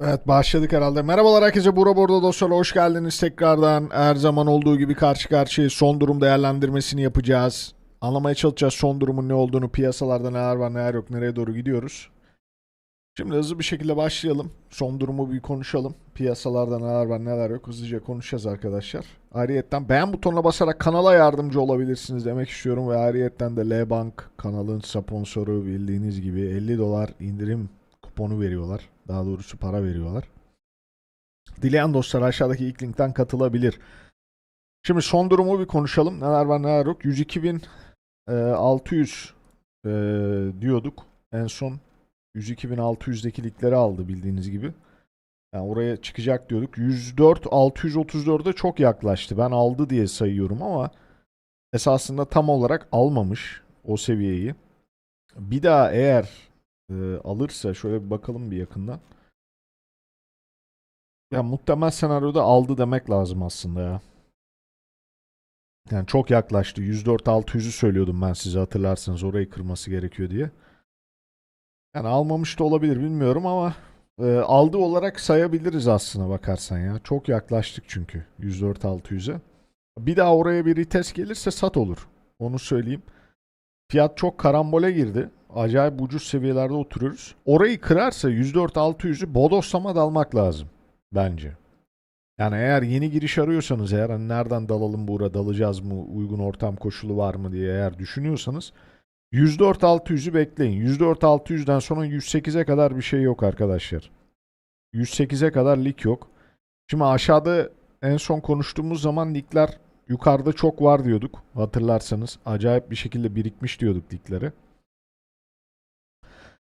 Evet başladık herhalde. Merhabalar herkese Bura Bordo dostlar hoş geldiniz tekrardan. Her zaman olduğu gibi karşı karşıya son durum değerlendirmesini yapacağız. Anlamaya çalışacağız son durumun ne olduğunu, piyasalarda neler var neler yok, nereye doğru gidiyoruz. Şimdi hızlı bir şekilde başlayalım. Son durumu bir konuşalım. Piyasalarda neler var neler yok hızlıca konuşacağız arkadaşlar. Ayrıyetten beğen butonuna basarak kanala yardımcı olabilirsiniz demek istiyorum. Ve ayrıyetten de L-Bank kanalın sponsoru bildiğiniz gibi 50 dolar indirim kuponu veriyorlar. Daha doğrusu para veriyorlar. Dileyen dostlar aşağıdaki ilk linkten katılabilir. Şimdi son durumu bir konuşalım. Neler var neler yok. 102.600 e, diyorduk. En son 102.600'deki ligleri aldı bildiğiniz gibi. Yani oraya çıkacak diyorduk. 104 634'e çok yaklaştı. Ben aldı diye sayıyorum ama esasında tam olarak almamış o seviyeyi. Bir daha eğer e, alırsa şöyle bir bakalım bir yakından. Ya muhtemel senaryoda aldı demek lazım aslında ya. Yani çok yaklaştı. 104 600'ü söylüyordum ben size hatırlarsanız orayı kırması gerekiyor diye. Yani almamış da olabilir bilmiyorum ama e, aldı olarak sayabiliriz aslına bakarsan ya. Çok yaklaştık çünkü 104 600'e. Bir daha oraya bir retest gelirse sat olur. Onu söyleyeyim. Fiyat çok karambole girdi. Acayip ucuz seviyelerde oturuyoruz. Orayı kırarsa 104 600'ü bodoslama dalmak lazım bence. Yani eğer yeni giriş arıyorsanız eğer hani nereden dalalım bura dalacağız mı uygun ortam koşulu var mı diye eğer düşünüyorsanız 104 600'ü bekleyin. 104 600'den sonra 108'e kadar bir şey yok arkadaşlar. 108'e kadar lig yok. Şimdi aşağıda en son konuştuğumuz zaman ligler yukarıda çok var diyorduk. Hatırlarsanız acayip bir şekilde birikmiş diyorduk ligleri.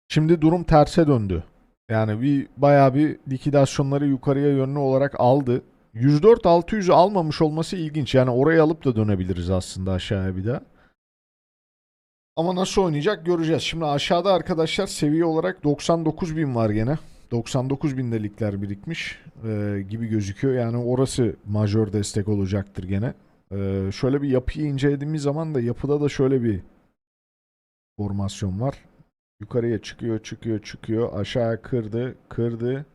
Şimdi durum terse döndü. Yani bir bayağı bir likidasyonları yukarıya yönlü olarak aldı. 104 600'ü almamış olması ilginç. Yani orayı alıp da dönebiliriz aslında aşağıya bir daha. Ama nasıl oynayacak göreceğiz. Şimdi aşağıda arkadaşlar seviye olarak 99 bin var gene. 99 binde ligler birikmiş e, gibi gözüküyor. Yani orası majör destek olacaktır gene. E, şöyle bir yapıyı incelediğimiz zaman da yapıda da şöyle bir formasyon var. Yukarıya çıkıyor, çıkıyor, çıkıyor. Aşağıya kırdı, kırdı.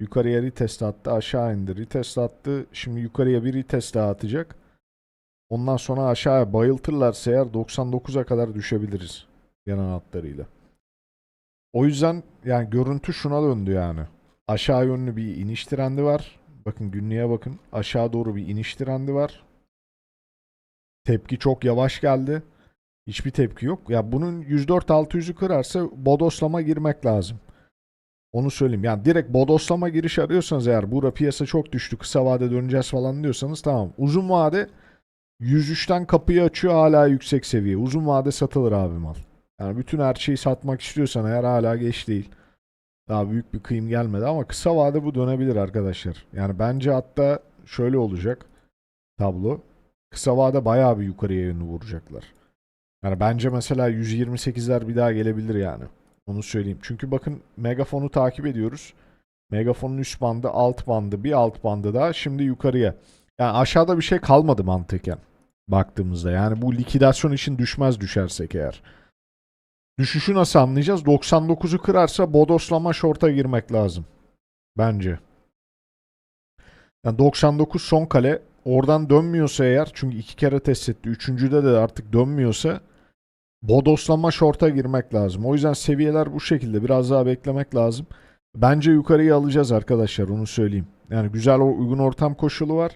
Yukarıya retest attı, aşağı indi. Retest attı. Şimdi yukarıya bir retest daha atacak. Ondan sonra aşağıya bayıltırlarsa eğer 99'a kadar düşebiliriz genel hatlarıyla. O yüzden yani görüntü şuna döndü yani. Aşağı yönlü bir iniş trendi var. Bakın günlüğe bakın. Aşağı doğru bir iniş trendi var. Tepki çok yavaş geldi. Hiçbir tepki yok. Ya bunun 104 600'ü kırarsa bodoslama girmek lazım. Onu söyleyeyim. Yani direkt bodoslama giriş arıyorsanız eğer bura piyasa çok düştü kısa vade döneceğiz falan diyorsanız tamam. Uzun vade 103'ten kapıyı açıyor hala yüksek seviye. Uzun vade satılır abi mal. Yani bütün her şeyi satmak istiyorsan eğer hala geç değil. Daha büyük bir kıyım gelmedi ama kısa vade bu dönebilir arkadaşlar. Yani bence hatta şöyle olacak tablo. Kısa vade bayağı bir yukarıya yönlü vuracaklar. Yani bence mesela 128'ler bir daha gelebilir yani. Onu söyleyeyim. Çünkü bakın Megafon'u takip ediyoruz. Megafon'un üst bandı, alt bandı, bir alt bandı daha şimdi yukarıya. Yani aşağıda bir şey kalmadı mantıken baktığımızda. Yani bu likidasyon için düşmez düşersek eğer. Düşüşü nasıl anlayacağız? 99'u kırarsa bodoslama short'a girmek lazım. Bence. Yani 99 son kale. Oradan dönmüyorsa eğer çünkü iki kere test etti. Üçüncüde de artık dönmüyorsa bodoslama short'a girmek lazım. O yüzden seviyeler bu şekilde. Biraz daha beklemek lazım. Bence yukarıyı alacağız arkadaşlar onu söyleyeyim. Yani güzel uygun ortam koşulu var.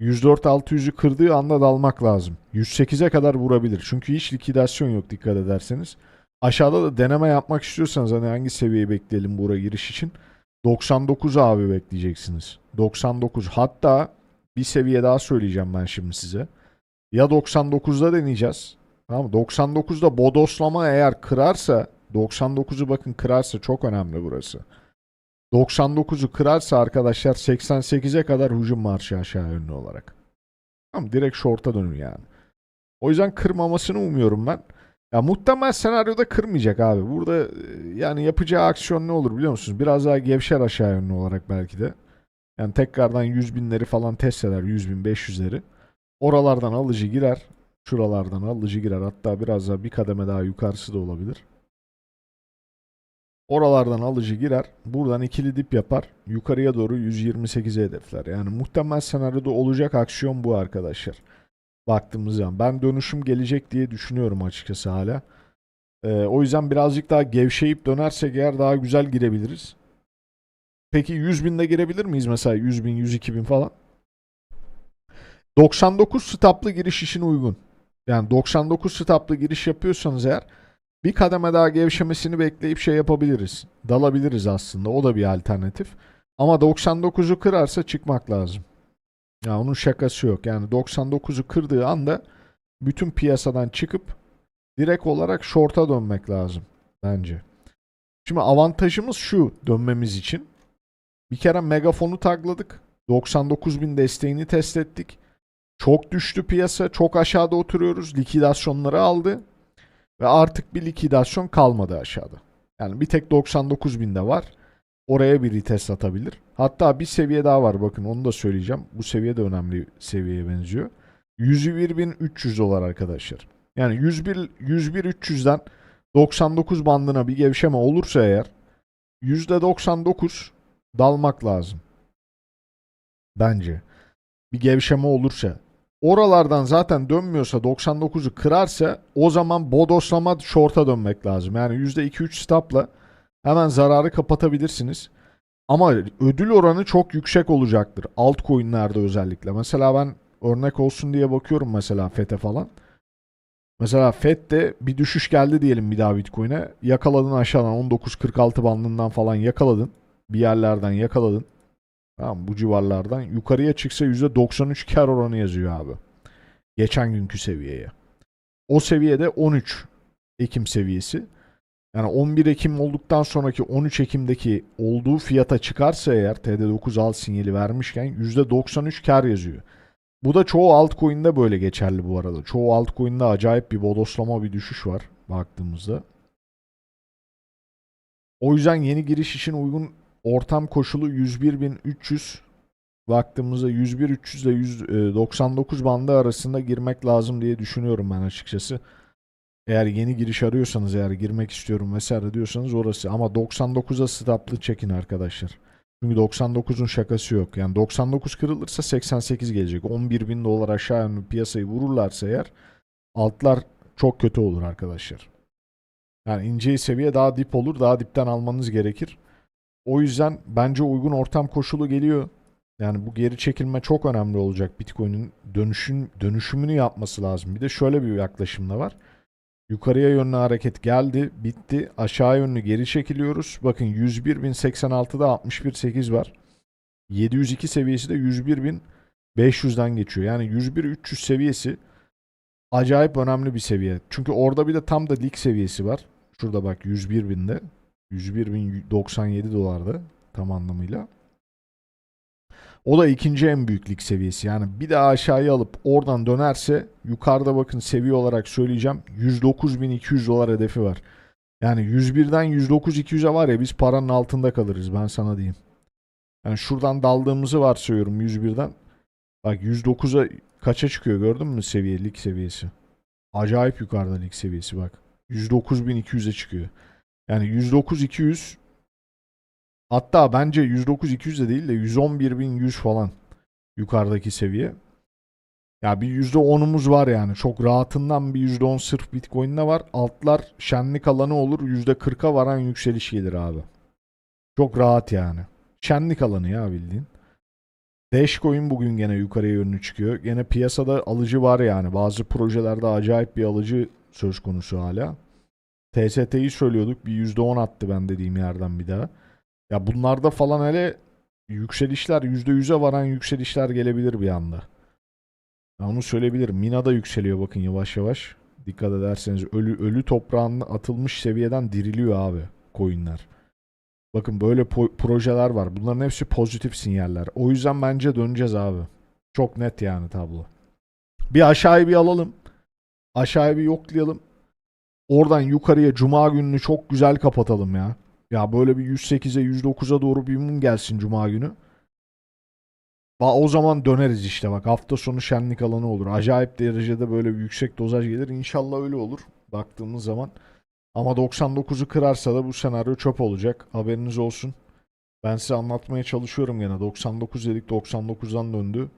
104 600'ü kırdığı anda dalmak lazım. 108'e kadar vurabilir. Çünkü hiç likidasyon yok dikkat ederseniz. Aşağıda da deneme yapmak istiyorsanız hani hangi seviyeyi bekleyelim buraya giriş için? 99 abi bekleyeceksiniz. 99 hatta bir seviye daha söyleyeceğim ben şimdi size. Ya 99'da deneyeceğiz. Tamam mı? 99'da bodoslama eğer kırarsa 99'u bakın kırarsa çok önemli burası. 99'u kırarsa arkadaşlar 88'e kadar hücum marşı aşağı yönlü olarak. Tamam direkt short'a dönün yani. O yüzden kırmamasını umuyorum ben. Ya muhtemel senaryoda kırmayacak abi. Burada e, yani yapacağı aksiyon ne olur biliyor musunuz? Biraz daha gevşer aşağı yönlü olarak belki de. Yani tekrardan 100 binleri falan test eder. 100 bin 500'leri. Oralardan alıcı girer. Şuralardan alıcı girer. Hatta biraz daha bir kademe daha yukarısı da olabilir. Oralardan alıcı girer. Buradan ikili dip yapar. Yukarıya doğru 128'e hedefler. Yani muhtemel senaryoda olacak aksiyon bu arkadaşlar. Baktığımız zaman. Ben dönüşüm gelecek diye düşünüyorum açıkçası hala. Ee, o yüzden birazcık daha gevşeyip dönersek eğer daha güzel girebiliriz. Peki 100 binde girebilir miyiz mesela 100 bin, 102 bin falan? 99 stoplı giriş için uygun. Yani 99 stoplı giriş yapıyorsanız eğer bir kademe daha gevşemesini bekleyip şey yapabiliriz. Dalabiliriz aslında. O da bir alternatif. Ama 99'u kırarsa çıkmak lazım. Ya onun şakası yok. Yani 99'u kırdığı anda bütün piyasadan çıkıp direkt olarak short'a dönmek lazım bence. Şimdi avantajımız şu dönmemiz için. Bir kere megafonu tagladık. 99.000 desteğini test ettik. Çok düştü piyasa. Çok aşağıda oturuyoruz. Likidasyonları aldı. Ve artık bir likidasyon kalmadı aşağıda. Yani bir tek 99.000'de var. Oraya bir retest atabilir. Hatta bir seviye daha var bakın onu da söyleyeceğim. Bu seviye de önemli seviyeye benziyor. 101.300 dolar arkadaşlar. Yani 101 101.300'den 99 bandına bir gevşeme olursa eğer %99 dalmak lazım. Bence. Bir gevşeme olursa. Oralardan zaten dönmüyorsa 99'u kırarsa o zaman bodoslama short'a dönmek lazım. Yani %2-3 stopla hemen zararı kapatabilirsiniz. Ama ödül oranı çok yüksek olacaktır. Altcoin'lerde özellikle. Mesela ben örnek olsun diye bakıyorum mesela FET'e falan. Mesela FED'de bir düşüş geldi diyelim bir daha Bitcoin'e. Yakaladın aşağıdan 19.46 bandından falan yakaladın. Bir yerlerden yakaladın. Tamam bu civarlardan. Yukarıya çıksa %93 kar oranı yazıyor abi. Geçen günkü seviyeye. O seviyede 13 Ekim seviyesi. Yani 11 Ekim olduktan sonraki 13 Ekim'deki olduğu fiyata çıkarsa eğer TD9 al sinyali vermişken %93 kar yazıyor. Bu da çoğu altcoin'de böyle geçerli bu arada. Çoğu altcoin'de acayip bir bodoslama bir düşüş var baktığımızda. O yüzden yeni giriş için uygun ortam koşulu 101.300 baktığımızda 101.300 ile 199 bandı arasında girmek lazım diye düşünüyorum ben açıkçası. Eğer yeni giriş arıyorsanız eğer girmek istiyorum vesaire diyorsanız orası ama 99'a stoplı çekin arkadaşlar. Çünkü 99'un şakası yok. Yani 99 kırılırsa 88 gelecek. 11 bin dolar aşağı yönlü piyasayı vururlarsa eğer altlar çok kötü olur arkadaşlar. Yani ince seviye daha dip olur. Daha dipten almanız gerekir. O yüzden bence uygun ortam koşulu geliyor. Yani bu geri çekilme çok önemli olacak. Bitcoin'in dönüşün, dönüşümünü yapması lazım. Bir de şöyle bir yaklaşım da var. Yukarıya yönlü hareket geldi, bitti. Aşağı yönlü geri çekiliyoruz. Bakın 101.086'da 61.8 var. 702 seviyesi de 101.500'den geçiyor. Yani 101.300 seviyesi acayip önemli bir seviye. Çünkü orada bir de tam da lig seviyesi var. Şurada bak 101.000'de. 101.097 dolarda tam anlamıyla. O da ikinci en büyük lig seviyesi. Yani bir daha aşağıya alıp oradan dönerse yukarıda bakın seviye olarak söyleyeceğim 109.200 dolar hedefi var. Yani 101'den 109.200'e var ya biz paranın altında kalırız ben sana diyeyim. Yani şuradan daldığımızı varsayıyorum 101'den. Bak 109'a kaça çıkıyor gördün mü seviye lig seviyesi. Acayip yukarıda lig seviyesi bak. 109.200'e çıkıyor. Yani 109.200 Hatta bence 109-200 de değil de 111.100 falan yukarıdaki seviye. Ya bir %10'umuz var yani. Çok rahatından bir %10 sırf Bitcoin'de var. Altlar şenlik alanı olur. %40'a varan yükseliş gelir abi. Çok rahat yani. Şenlik alanı ya bildiğin. Dashcoin bugün gene yukarıya yönlü çıkıyor. Gene piyasada alıcı var yani. Bazı projelerde acayip bir alıcı söz konusu hala. TST'yi söylüyorduk. Bir %10 attı ben dediğim yerden bir daha. Ya bunlarda falan hele yükselişler %100'e varan yükselişler gelebilir bir anda. Ya onu söyleyebilirim. Mina da yükseliyor bakın yavaş yavaş. Dikkat ederseniz ölü ölü toprağın atılmış seviyeden diriliyor abi coinler. Bakın böyle projeler var. Bunların hepsi pozitif sinyaller. O yüzden bence döneceğiz abi. Çok net yani tablo. Bir aşağıyı bir alalım. Aşağıyı bir yoklayalım. Oradan yukarıya cuma gününü çok güzel kapatalım ya. Ya böyle bir 108'e 109'a doğru bir mum gelsin cuma günü. Ba o zaman döneriz işte bak hafta sonu şenlik alanı olur. Acayip derecede böyle bir yüksek dozaj gelir. İnşallah öyle olur baktığımız zaman. Ama 99'u kırarsa da bu senaryo çöp olacak. Haberiniz olsun. Ben size anlatmaya çalışıyorum gene. 99 dedik 99'dan döndü.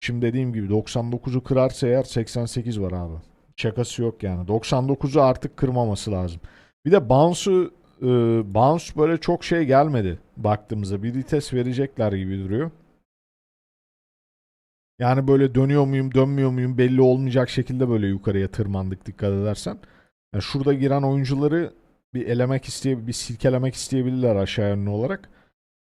Şimdi dediğim gibi 99'u kırarsa eğer 88 var abi. Şakası yok yani. 99'u artık kırmaması lazım. Bir de bounce'u e, bounce böyle çok şey gelmedi baktığımızda. Bir vites verecekler gibi duruyor. Yani böyle dönüyor muyum dönmüyor muyum belli olmayacak şekilde böyle yukarıya tırmandık dikkat edersen. Yani şurada giren oyuncuları bir elemek isteye bir silkelemek isteyebilirler aşağı yönlü olarak.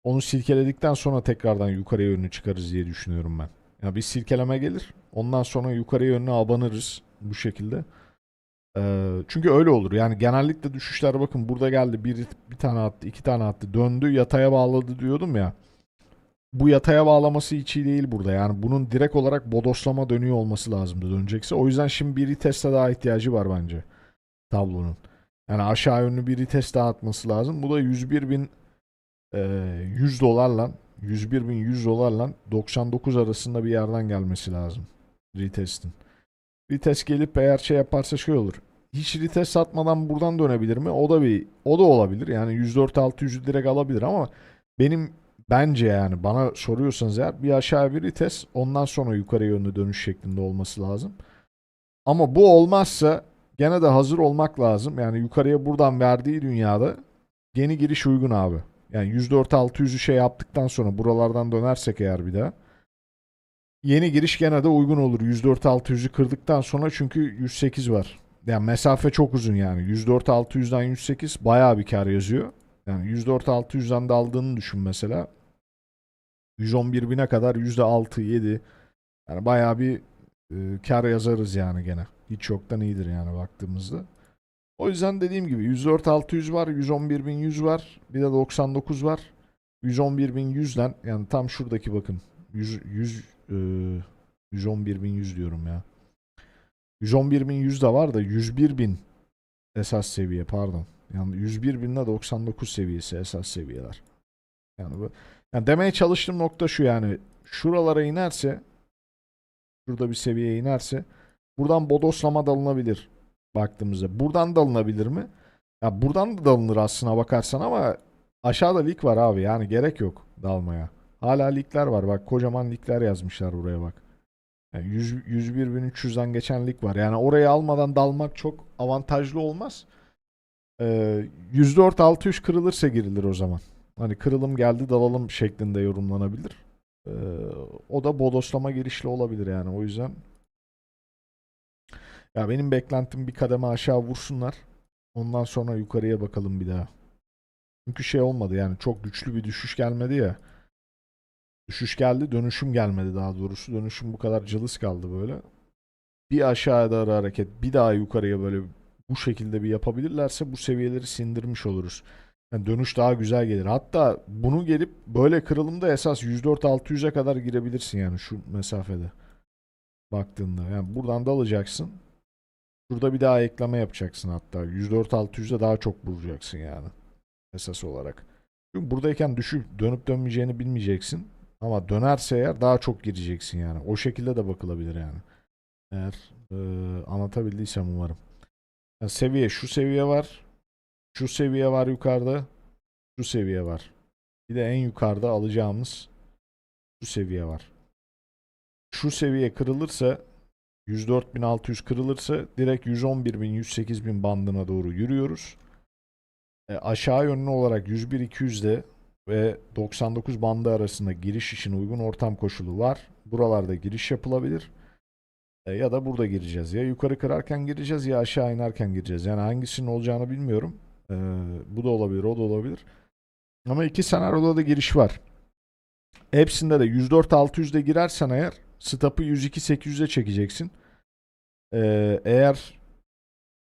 Onu silkeledikten sonra tekrardan yukarıya yönlü çıkarız diye düşünüyorum ben. Ya bir silkeleme gelir. Ondan sonra yukarıya yönlü abanırız bu şekilde. Ee, çünkü öyle olur. Yani genellikle düşüşler bakın burada geldi bir, bir tane attı, iki tane attı, döndü, yataya bağladı diyordum ya. Bu yataya bağlaması hiç iyi değil burada. Yani bunun direkt olarak bodoslama dönüyor olması lazımdı dönecekse. O yüzden şimdi bir teste daha ihtiyacı var bence tablonun. Yani aşağı yönlü bir test daha atması lazım. Bu da 101 bin e, 100 dolarla 101 bin 100 dolarla 99 arasında bir yerden gelmesi lazım. Retest'in. Retest gelip eğer şey yaparsa şey olur. Hiç retest satmadan buradan dönebilir mi? O da bir o da olabilir. Yani 104 600'ü direkt alabilir ama benim bence yani bana soruyorsanız eğer bir aşağı bir retest ondan sonra yukarı yönlü dönüş şeklinde olması lazım. Ama bu olmazsa gene de hazır olmak lazım. Yani yukarıya buradan verdiği dünyada yeni giriş uygun abi. Yani 104 600'ü şey yaptıktan sonra buralardan dönersek eğer bir daha yeni giriş gene de uygun olur. 104 600'ü kırdıktan sonra çünkü 108 var. Yani mesafe çok uzun yani. 104 600'den 108 bayağı bir kar yazıyor. Yani 104 600'den de aldığını düşün mesela. 111 bine kadar %6 7 yani bayağı bir e, kar yazarız yani gene. Hiç yoktan iyidir yani baktığımızda. O yüzden dediğim gibi 104 600 var, 111 bin 100 var, bir de 99 var. 111 bin 100'den yani tam şuradaki bakın 100 100 e, 111 bin 100 diyorum ya. 111 bin 100 de var da 101 bin esas seviye pardon. Yani 101 binle 99 seviyesi esas seviyeler. Yani bu yani demeye çalıştığım nokta şu yani şuralara inerse şurada bir seviyeye inerse buradan bodoslama dalınabilir baktığımızda. Buradan dalınabilir mi? Ya buradan da dalınır aslına bakarsan ama aşağıda lig var abi yani gerek yok dalmaya. Hala ligler var bak kocaman ligler yazmışlar buraya bak. Yani 100, 101.300'den geçen lig var. Yani orayı almadan dalmak çok avantajlı olmaz. Ee, 104 600 kırılırsa girilir o zaman. Hani kırılım geldi dalalım şeklinde yorumlanabilir. Ee, o da bodoslama girişli olabilir yani. O yüzden ya benim beklentim bir kademe aşağı vursunlar. Ondan sonra yukarıya bakalım bir daha. Çünkü şey olmadı yani çok güçlü bir düşüş gelmedi ya. Düşüş geldi, dönüşüm gelmedi daha doğrusu. Dönüşüm bu kadar cılız kaldı böyle. Bir aşağıya doğru hareket, bir daha yukarıya böyle bu şekilde bir yapabilirlerse bu seviyeleri sindirmiş oluruz. Yani dönüş daha güzel gelir. Hatta bunu gelip böyle kırılımda esas 104-600'e kadar girebilirsin yani şu mesafede. Baktığında. Yani buradan da alacaksın. Şurada bir daha ekleme yapacaksın hatta. 104-600'de daha çok vuracaksın yani. Esas olarak. Çünkü buradayken düşüp dönüp dönmeyeceğini bilmeyeceksin. Ama dönerse eğer daha çok gireceksin yani. O şekilde de bakılabilir yani. Eğer e, anlatabildiysem umarım. Yani seviye şu seviye var. Şu seviye var yukarıda. Şu seviye var. Bir de en yukarıda alacağımız şu seviye var. Şu seviye kırılırsa 104.600 kırılırsa direkt 111.000 108.000 bandına doğru yürüyoruz. E, aşağı yönlü olarak 101.200'de ve 99 bandı arasında giriş için uygun ortam koşulu var. Buralarda giriş yapılabilir. E, ya da burada gireceğiz. Ya yukarı kırarken gireceğiz ya aşağı inerken gireceğiz. Yani hangisinin olacağını bilmiyorum. E, bu da olabilir, o da olabilir. Ama iki senaryoda da giriş var. Hepsinde de 104 600'de girersen eğer stop'ı 102 800'e çekeceksin. E, eğer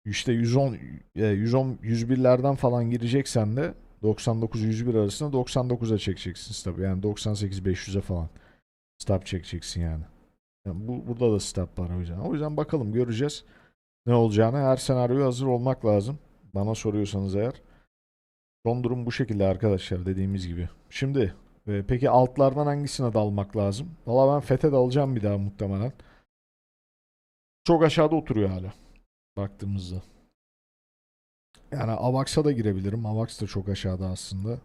işte 110 110 101'lerden falan gireceksen de 99-101 arasında 99'a çekeceksin stop. Yani 98-500'e falan stop çekeceksin yani. yani. bu, burada da stop var o yüzden. O yüzden bakalım göreceğiz ne olacağını. Her senaryoya hazır olmak lazım. Bana soruyorsanız eğer. Son durum bu şekilde arkadaşlar dediğimiz gibi. Şimdi e, peki altlardan hangisine dalmak lazım? Valla ben FET'e dalacağım bir daha muhtemelen. Çok aşağıda oturuyor hala. Baktığımızda. Yani Avax'a da girebilirim. Avax da çok aşağıda aslında.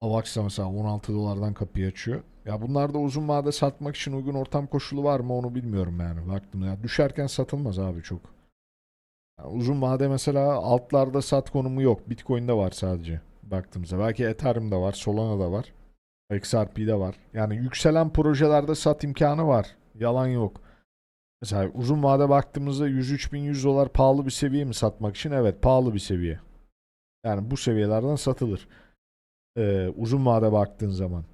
Avax da mesela 16 dolardan kapıyı açıyor. Ya bunlarda uzun vade satmak için uygun ortam koşulu var mı onu bilmiyorum yani. Baktım ya düşerken satılmaz abi çok. Yani uzun vade mesela altlarda sat konumu yok. Bitcoin'de var sadece baktığımızda. Belki Ethereum'da var, Solana'da var. XRP'de var. Yani yükselen projelerde sat imkanı var. Yalan yok. Mesela uzun vade baktığımızda 103.100 dolar pahalı bir seviye mi satmak için? Evet pahalı bir seviye. Yani bu seviyelerden satılır. Ee, uzun vade baktığın zaman.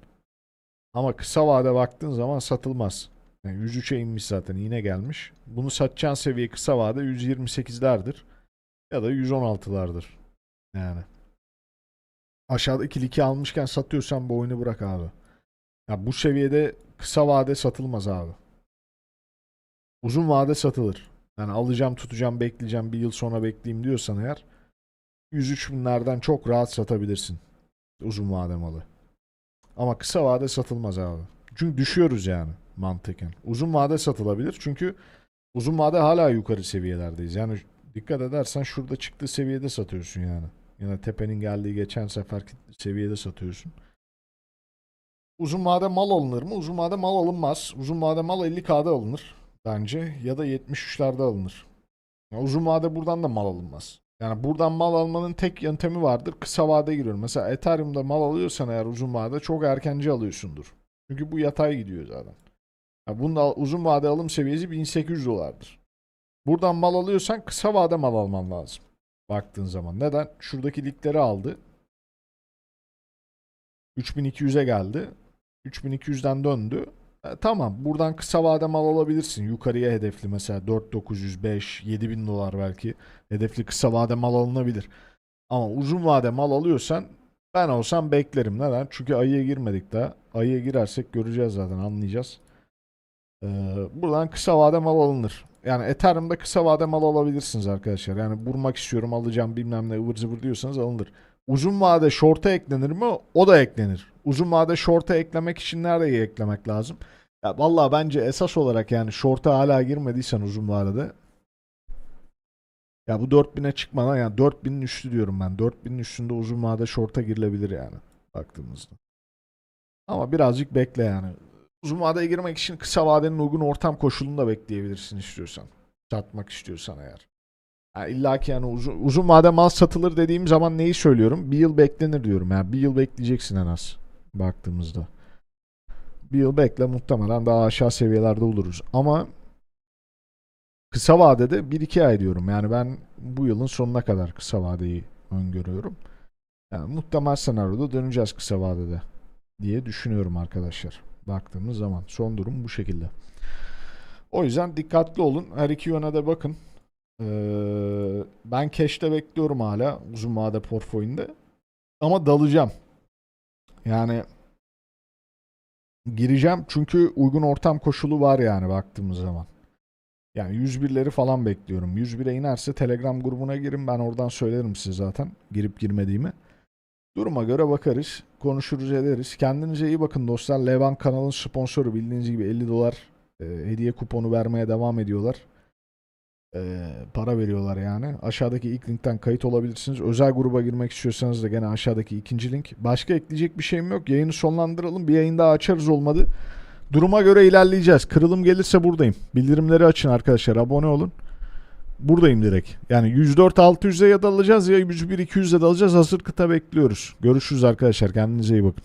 Ama kısa vade baktığın zaman satılmaz. Yani 103'e inmiş zaten yine gelmiş. Bunu satacağın seviye kısa vade 128'lerdir. Ya da 116'lardır. Yani. Aşağıdaki liki almışken satıyorsan bu oyunu bırak abi. Ya bu seviyede kısa vade satılmaz abi. Uzun vade satılır. Yani alacağım, tutacağım, bekleyeceğim, bir yıl sonra bekleyeyim diyorsan eğer 103 binlerden çok rahat satabilirsin. Uzun vade malı. Ama kısa vade satılmaz abi. Çünkü düşüyoruz yani mantıken. Uzun vade satılabilir çünkü uzun vade hala yukarı seviyelerdeyiz. Yani dikkat edersen şurada çıktığı seviyede satıyorsun yani. Yine tepenin geldiği geçen seferki seviyede satıyorsun. Uzun vade mal alınır mı? Uzun vade mal alınmaz. Uzun vade mal 50K'da alınır bence ya da 73'lerde alınır. Ya uzun vade buradan da mal alınmaz. Yani buradan mal almanın tek yöntemi vardır. Kısa vade giriyorum. Mesela Ethereum'da mal alıyorsan eğer uzun vade çok erkenci alıyorsundur. Çünkü bu yatay gidiyor zaten. Ya bunun uzun vade alım seviyesi 1800 dolardır. Buradan mal alıyorsan kısa vade mal alman lazım. Baktığın zaman. Neden? Şuradaki ligleri aldı. 3200'e geldi. 3200'den döndü. E, tamam buradan kısa vade mal alabilirsin. Yukarıya hedefli mesela 4905, 7000 dolar belki. Hedefli kısa vade mal alınabilir. Ama uzun vade mal alıyorsan ben olsam beklerim. Neden? Çünkü ayıya girmedik daha. Ayıya girersek göreceğiz zaten anlayacağız. Ee, buradan kısa vade mal alınır. Yani Ethereum'da kısa vade mal alabilirsiniz arkadaşlar. Yani vurmak istiyorum alacağım bilmem ne ıvır zıvır diyorsanız alınır. Uzun vade short'a eklenir mi? O da eklenir. Uzun vade short'a eklemek için nereye eklemek lazım? Ya vallahi bence esas olarak yani short'a hala girmediysen uzun vadede ya bu 4000'e çıkmadan yani 4000'in üstü diyorum ben. 4000'in üstünde uzun vade short'a girilebilir yani baktığımızda. Ama birazcık bekle yani. Uzun vadeye girmek için kısa vadenin uygun ortam koşulunu da bekleyebilirsin istiyorsan. Satmak istiyorsan eğer. Yani illa ki yani uzun, uzun vade mal satılır dediğim zaman neyi söylüyorum? Bir yıl beklenir diyorum. Yani bir yıl bekleyeceksin en az baktığımızda. Bir yıl bekle muhtemelen daha aşağı seviyelerde oluruz. Ama kısa vadede 1-2 ay diyorum. Yani ben bu yılın sonuna kadar kısa vadeyi öngörüyorum. Yani muhtemel senaryoda döneceğiz kısa vadede diye düşünüyorum arkadaşlar. Baktığımız zaman son durum bu şekilde. O yüzden dikkatli olun. Her iki yöne de bakın. Ee, ben cash'te bekliyorum hala uzun vade portföyünde. Ama dalacağım. Yani gireceğim çünkü uygun ortam koşulu var yani baktığımız zaman. Yani 101'leri falan bekliyorum. 101'e inerse Telegram grubuna girin. Ben oradan söylerim size zaten girip girmediğimi. Duruma göre bakarız. Konuşuruz ederiz. Kendinize iyi bakın dostlar. Levan kanalın sponsoru bildiğiniz gibi 50 dolar e, hediye kuponu vermeye devam ediyorlar. E, para veriyorlar yani. Aşağıdaki ilk linkten kayıt olabilirsiniz. Özel gruba girmek istiyorsanız da gene aşağıdaki ikinci link. Başka ekleyecek bir şeyim yok. Yayını sonlandıralım. Bir yayın daha açarız olmadı. Duruma göre ilerleyeceğiz. Kırılım gelirse buradayım. Bildirimleri açın arkadaşlar. Abone olun. Buradayım direkt. Yani 104 600'e ya da alacağız ya 101 200'e de alacağız. Hazır kıta bekliyoruz. Görüşürüz arkadaşlar. Kendinize iyi bakın.